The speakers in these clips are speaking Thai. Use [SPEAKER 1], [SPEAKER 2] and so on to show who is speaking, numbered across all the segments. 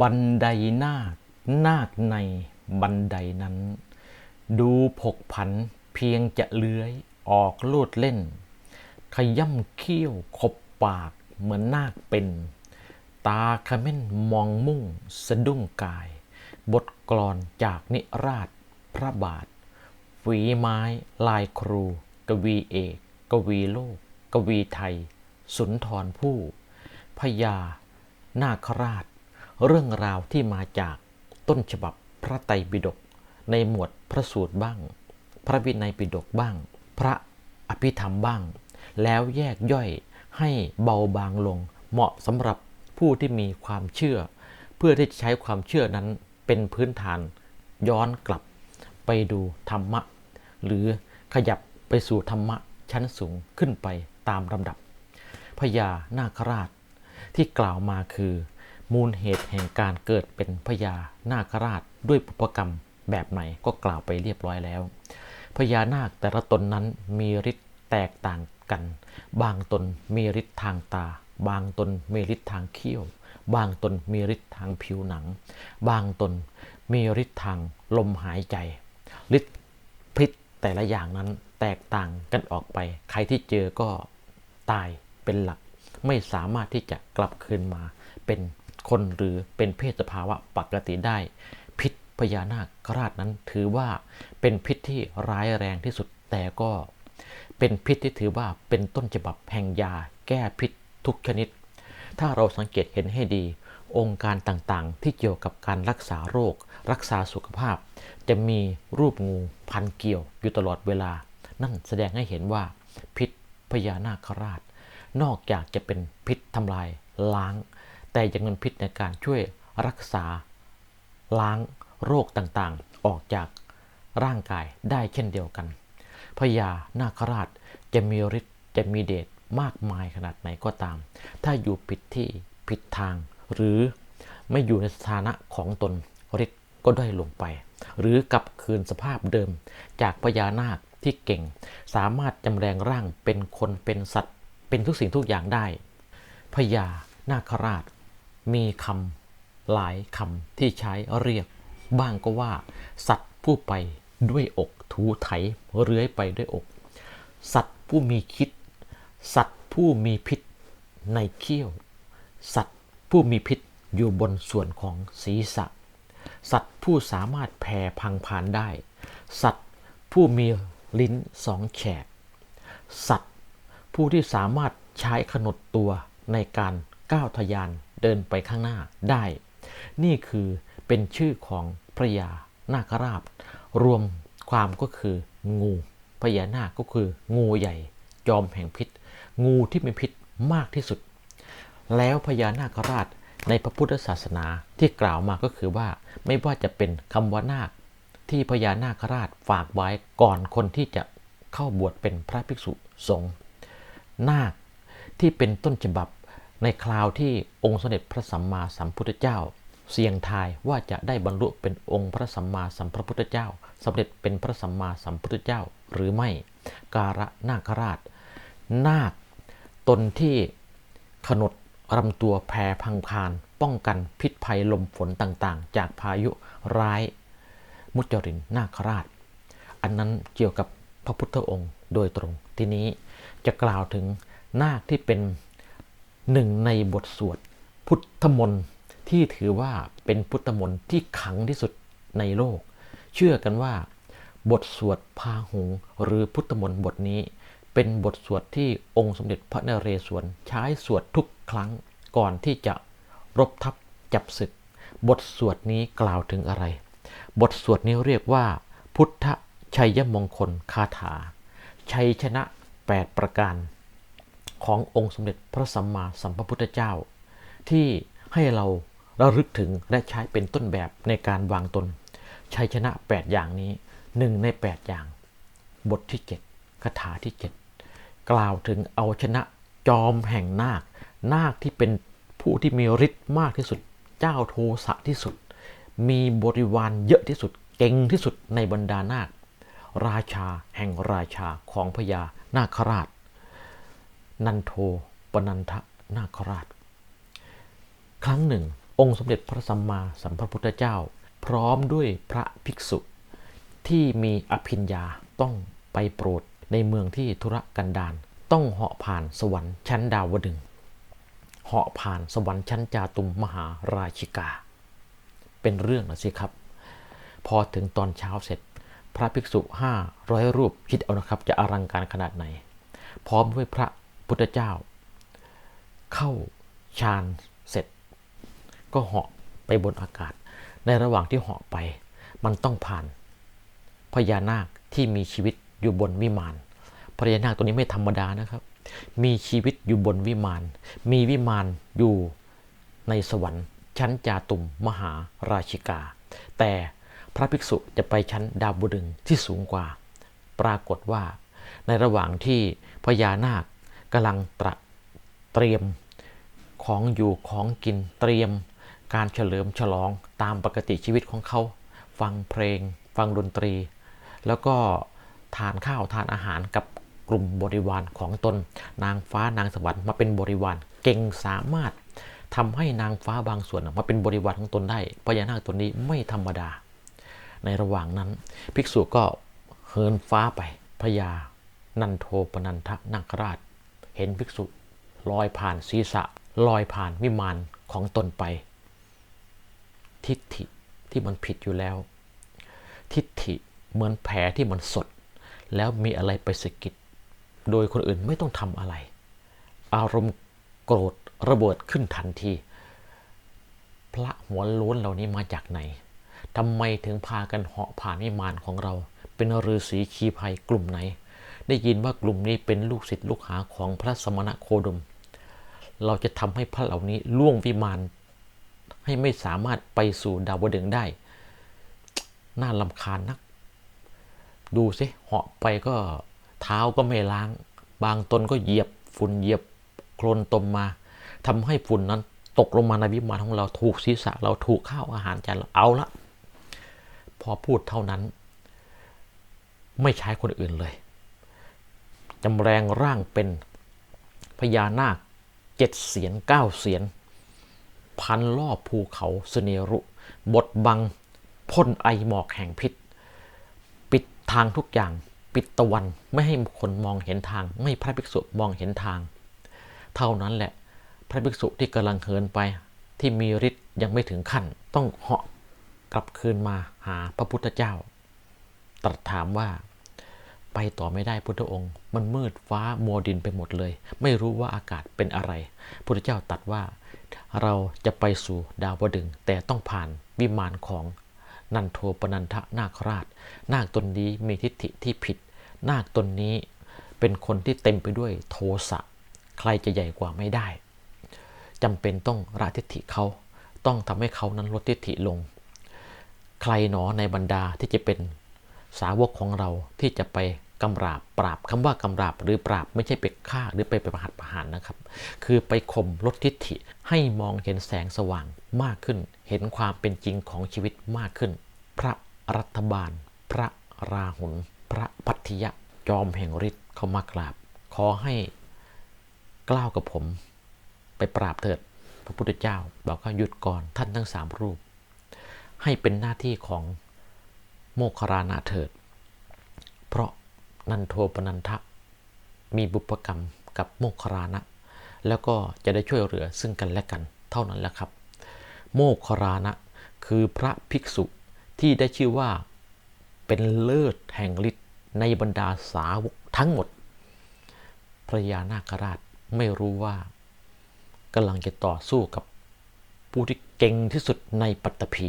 [SPEAKER 1] บันไดนาค นาคในบันไดนั้น ดูผกผันเพียงจะเลื้อย ออกโลดเล่น ขย่ำเขี้ยวขบปากเหมือนนาคเป็น ตาขม้นมองมุ่งสะดุ้งกาย บทกลอนจากนิราชพระบาท ฝีไม้ลายครู กวีเอก กวีโลก กวีไทย สุนทรภู่พญานาคราช เรื่องราวที่มาจากต้นฉบับพระไตรปิฎกในหมวดพระสูตรบ้าง พระวินัยปิฎกบ้าง พระอภิธรรมบ้าง แล้วแยกย่อยให้เบาบางลง เหมาะสำหรับผู้ที่มีความเชื่อ เพื่อที่จะใช้ความเชื่อนั้นเป็นพื้นฐานย้อนกลับไปดูธรรมะ หรือขยับไปสู่ธรรมะชั้นสูงขึ้นไปตามลำดับพญานาคราชที่กล่าวมาคือ มูลเหตุแห่งการเกิดเป็นพญานาคราชด้วยปุพกรรมแบบไหนก็กล่าวไปเรียบร้อยแล้ว พญานาคแต่ละตนนั้นมีฤทธิ์แตกต่างกัน บางตนมีฤทธิ์ทางตา บางตนมีฤทธิ์ทางเขี้ยว บางตนมีฤทธิ์ทางผิวหนัง บางตนมีฤทธิ์ทางลมหายใจฤทธิ์พิษแต่ละอย่างนั้นแตกต่างกันออกไป ใครที่เจอก็ตายเป็นหลัก ไม่สามารถที่จะกลับคืนมาเป็น คนหรือเป็นเพศสภาวะปกติได้ พิษพญานาคราชนั้นถือว่าเป็นพิษที่ร้ายแรงที่สุดแต่ก็เป็นพิษที่ถือว่าเป็นต้นฉบับแห่งยาแก้พิษทุกชนิด ถ้าเราสังเกตเห็นให้ดี องค์การต่างๆ ที่เกี่ยวกับการรักษาโรค รักษาสุขภาพ จะมีรูปงูพันเกี่ยวอยู่ตลอดเวลา นั่นแสดงให้เห็นว่า พิษพญานาคราช นอกจากจะเป็นพิษทำลายล้าง แต่ยังเป็นพิษในการช่วยรักษา ล้างโรคต่างๆ ออกจากร่างกายได้เช่นเดียวกันพญานาคราชจะมีฤทธิ์จะมีเดชมากมายขนาดไหนก็ตาม ถ้าอยู่ผิดที่ผิดทาง หรือไม่อยู่ในสถานะของตนฤทธิ์ก็ด้อยลงไป หรือกลับคืนสภาพเดิม จากพญานาคที่เก่ง สามารถจำแรงร่างเป็นคนเป็นสัตว์ เป็นทุกสิ่งทุกอย่างได้พญานาคราช มีคำหลายคำที่ใช้เรียก บ้างก็ว่า สัตว์ผู้ไปด้วยอกถูไถเลื้อยไปด้วยอก สัตว์ผู้มีคิด สัตว์ผู้มีพิษในเขี้ยว สัตว์ผู้มีพิษอยู่บนส่วนของศีรษะ สัตว์ผู้สามารถแผ่พังผ่านได้ สัตว์ผู้มีลิ้นสองแฉก สัตว์ผู้ที่สามารถใช้ขนดตัวในการ ก้าวทยานเดินไปข้างหน้าได้ นี่คือเป็นชื่อของพระยานาคราช รวมความก็คืองูพญานาคก็คืองูใหญ่ จอมแห่งพิษ งูที่มีพิษมากที่สุด แล้วพญานาคราชในพระพุทธศาสนาที่กล่าวมาก็คือว่าไม่ว่าจะเป็นคำว่านาค ที่พญานาคราชฝากไว้ก่อนคนที่จะเข้าบวชเป็นพระภิกษุสงฆ์นาคที่เป็นต้นฉบับ ในคราวที่องค์สมเด็จพระสัมมาสัมพุทธเจ้า เสี่ยงทายว่าจะได้บรรลุเป็นองค์พระสัมมาสัมพุทธเจ้าสำเร็จเป็นพระสัมมาสัมพุทธเจ้าหรือไม่ การะนาคราช นาคตนที่ขนดรำตัวแผ่พังพาน ป้องกันพิษภัยลมฝนต่างๆ จากพายุร้าย มุจรินนาคราช อันนั้นเกี่ยวกับพระพุทธองค์โดยตรง ทีนี้จะกล่าวถึงนาคที่เป็น หนึ่งในบทสวดพุทธมนต์ที่ถือว่าเป็นพุทธมนต์ที่ขังที่สุดในโลก เชื่อกันว่า บทสวดพาหงหรือพุทธมนต์บทนี้ เป็นบทสวดที่องค์สมเด็จพระนเรศวรใช้สวดทุกครั้งก่อนที่จะรบทับจับศึก บทสวดนี้กล่าวถึงอะไร บทสวดนี้เรียกว่า พุทธชัยมงคลคาถา ชัยชนะ 8 ประการ ขององค์สมเด็จพระสัมมาสัมพุทธเจ้า ที่ให้เราระลึกถึงและใช้เป็นต้นแบบในการวางตน ชัยชนะ 8 อย่างนี้หนึ่งใน 8 อย่าง บทที่ 7 คาถาที่ 7 กล่าวถึงเอาชนะจอมแห่งนาค นาคที่เป็นผู้ที่มีฤทธิ์มากที่สุด เจ้าโทสะที่สุด มีบริวารเยอะที่สุด เก่งที่สุดในบรรดานาค ราชาแห่งราชาของพญานาคราช นันโทปนันทนาคราช ครั้งหนึ่ง องค์สมเด็จพระสัมมาสัมพุทธเจ้า พร้อมด้วยพระภิกษุ ที่มีอภิญญาต้องไปโปรดในเมืองที่ธุรกันดารต้องเหาะผ่านสวรรค์ชั้นดาวดึงเหาะผ่านสวรรค์ชั้นจาตุมมหาราชิกา เป็นเรื่องนะสิครับ พอถึงตอนเช้าเสร็จ พระภิกษุห้าร้อยรูปคิดเอานะครับจะอลังการขนาดไหน พร้อมด้วยพระ พุทธเจ้า เข้าฌานเสร็จ ก็เหาะไปบนอากาศ ในระหว่างที่เหาะไป มันต้องผ่านพญานาคที่มีชีวิตอยู่บนวิมานพญานาคตัวนี้ไม่ธรรมดานะครับ มีชีวิตอยู่บนวิมาน มีวิมานอยู่ในสวรรค์ชั้นจาตุมมหาราชิกา แต่พระภิกษุจะไปชั้นดาวดึงที่สูงกว่า ปรากฏว่า ในระหว่างที่พญานาค กำลังตระเตรียมของอยู่ของกินเตรียม การเฉลิมฉลองตามปกติชีวิตของเขา ฟังเพลง ฟังดนตรี แล้วก็ทานข้าวทานอาหารกับกลุ่มบริวารของตน นางฟ้านางสวรรค์มาเป็นบริวารเก่งสามารถทำให้นางฟ้าบางส่วนมาเป็นบริวารของตนได้พญานาคตัวนี้ไม่ธรรมดา ในระหว่างนั้น ภิกษุก็เหินฟ้าไปพญานันโทปนันทนาคราช เห็นภิกษุลอยผ่านศีรษะลอยผ่านวิมานของตนไป ทิฏฐิที่มันผิดอยู่แล้ว ทิฏฐิเหมือนแผลที่มันสด แล้วมีอะไรไปสะกิด โดยคนอื่นไม่ต้องทำอะไร อารมณ์โกรธระเบิดขึ้นทันที พระหัวล้นเหล่านี้มาจากไหนทำไมถึงพากันเหาะผ่านวิมานของเรา เป็นฤาษีชีภัยกลุ่มไหน ได้ยินว่ากลุ่มนี้เป็นลูกศิษย์ลูกหาของพระสมณะโคดม เราจะทำให้พระเหล่านี้ล่วงวิมานให้ไม่สามารถไปสู่ดาวดึงได้ น่าลำคาญนัก ดูสิเหาะไปก็เท้าก็ไม่ล้าง บางตนก็เหยียบฝุ่นเหยียบโคลนตมมาทำให้ฝุ่นนั้นตกลงมาในวิมานของเราถูกศีรษะ เราถูกข้าวอาหารจานเราเอาละ พอพูดเท่านั้น ไม่ใช้คนอื่นเลย จำแรงร่างเป็นพญานาคเจ็ดเสียนเก้าเสียน พันรอบภูเขาสเนรุ บดบังพ่นไอหมอกแห่งพิษ ปิดทางทุกอย่างปิดตะวันไม่ให้คนมองเห็นทาง ไม่พระภิกษุมองเห็นทาง เท่านั้นแหละ พระภิกษุที่กำลังเหินไป ที่มีฤทธิ์ยังไม่ถึงขั้น ต้องเหาะกลับคืนมาหาพระพุทธเจ้า ตรัสถามว่า ไปต่อไม่ได้พุทธองค์ มันมืดฟ้ามัวดินไปหมดเลย ไม่รู้ว่าอากาศเป็นอะไร พุทธเจ้าตรัสว่า เราจะไปสู่ดาวดึง แต่ต้องผ่านวิมานของนันโทปนันทะนาคราช นาคตนนี้มีทิฏฐิที่ผิด นาคตนนี้เป็นคนที่เต็มไปด้วยโทสะ ใครจะใหญ่กว่าไม่ได้จำเป็นต้องละทิฏฐิเขา ต้องทำให้เขานั้นลดทิฏฐิลง ใครหนอในบรรดาที่จะเป็น สาวกของเราที่จะไปกำราบปราบคำว่ากำราบหรือปราบไม่ใช่ไปฆ่าหรือไปไปประหัตประหารนะครับ คือไปข่มลดทิฏฐิให้มองเห็นแสงสว่างมากขึ้น เห็นความเป็นจริงของชีวิตมากขึ้น พระรัฐบาล พระราหุลพระพัทธิยะจอมแห่งฤทธิ์เขามากราบ ขอให้กล้าวกับผม ไปปราบเถิด พระพุทธเจ้าบอกว่าหยุดก่อนท่านทั้งสามรูป ให้เป็นหน้าที่ของ โมคารณะเถิด เพราะนันโทปนันทะมีบุพกรรมกับโมคารณะ แล้วก็จะได้ช่วยเหลือซึ่งกันและกันเท่านั้นแหละครับ โมคารณะคือพระภิกษุที่ได้ชื่อว่าเป็นเลิศแห่งฤทธิ์ในบรรดาสาวกทั้งหมด พระยานาคราชไม่รู้ว่ากำลังจะต่อสู้กับผู้ที่เก่งที่สุดในปัตตภี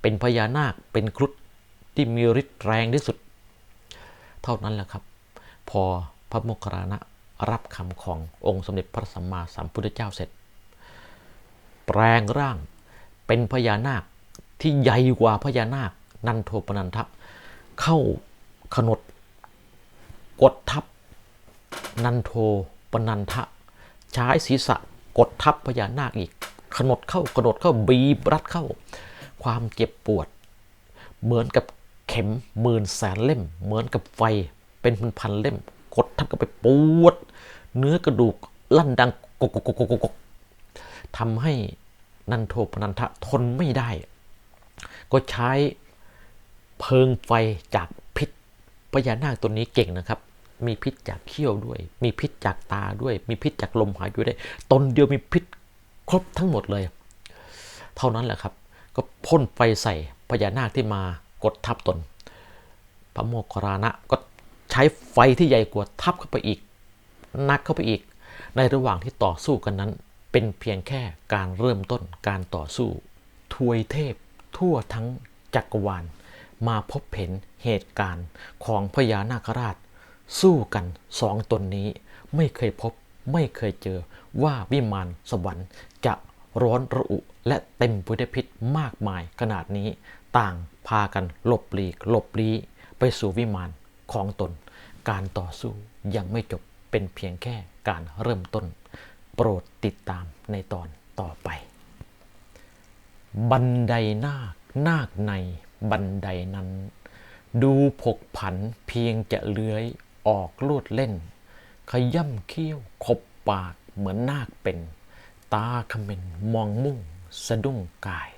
[SPEAKER 1] เป็นพญานาคเป็นครุฑ ที่มีฤทธิ์แรงที่สุด เท่านั้นแหละครับ พอพระโมคคัลลานะรับคำขององค์สมเด็จพระสัมมาสัมพุทธเจ้าเสร็จ แปลงร่างเป็นพญานาคที่ใหญ่กว่าพญานาค นันโทปนันทะ เข้าขนด กดทับ นันโทปนันทะ ใช้ศีรษะกดทับพญานาคอีก ขนดเข้า กระโดดเข้าบีบรัดเข้า ความเจ็บปวด เหมือนกับ เข็มหมื่นแสนเล่ม เหมือนกับไฟเป็นพันๆเล่ม กดทับกันไปปวด เนื้อกระดูกลั่นดังกกกกกกกทำให้นันโทปนันทะทนไม่ได้ ก็ใช้เพลิงไฟจากพิษพญานาคตัวนี้เก่งนะครับ มีพิษจากเขี้ยวด้วย มีพิษจากตาด้วย มีพิษจากลมหายใจด้วย ตนเดียวมีพิษครบทั้งหมดเลย เท่านั้นแหละครับ ก็พ่นไฟใส่พญานาคที่มา กดทับตนพระโมคคัลลานะก็ใช้ไฟที่ใหญ่กว่าทับเข้าไปอีกนักเข้าไปอีก ในระหว่างที่ต่อสู้กันนั้น เป็นเพียงแค่การเริ่มต้นการต่อสู้ทวยเทพทั่วทั้งจักรวาล มาพบเห็นเหตุการณ์ของพญานาคราช สู้กันสองตนนี้ ไม่เคยพบไม่เคยเจอว่าวิมานสวรรค์จะร้อนระอุ และเต็มไปด้วยพิษมากมายขนาดนี้ ต่างพากันหลบหลีกหลบลี้ไปสู่วิมานของตน การต่อสู้ยังไม่จบเป็นเพียงแค่การเริ่มต้น โปรดติดตามในตอนต่อไป บันไดนาคนาคในบันไดนั้น ดูผกผันเพียงจะเลื้อยออกลวดเล่น ขย่ำเขี้ยวขบปากเหมือนนาคเป็น ตาเขม็นมองมุ่ง สะดุ้งกาย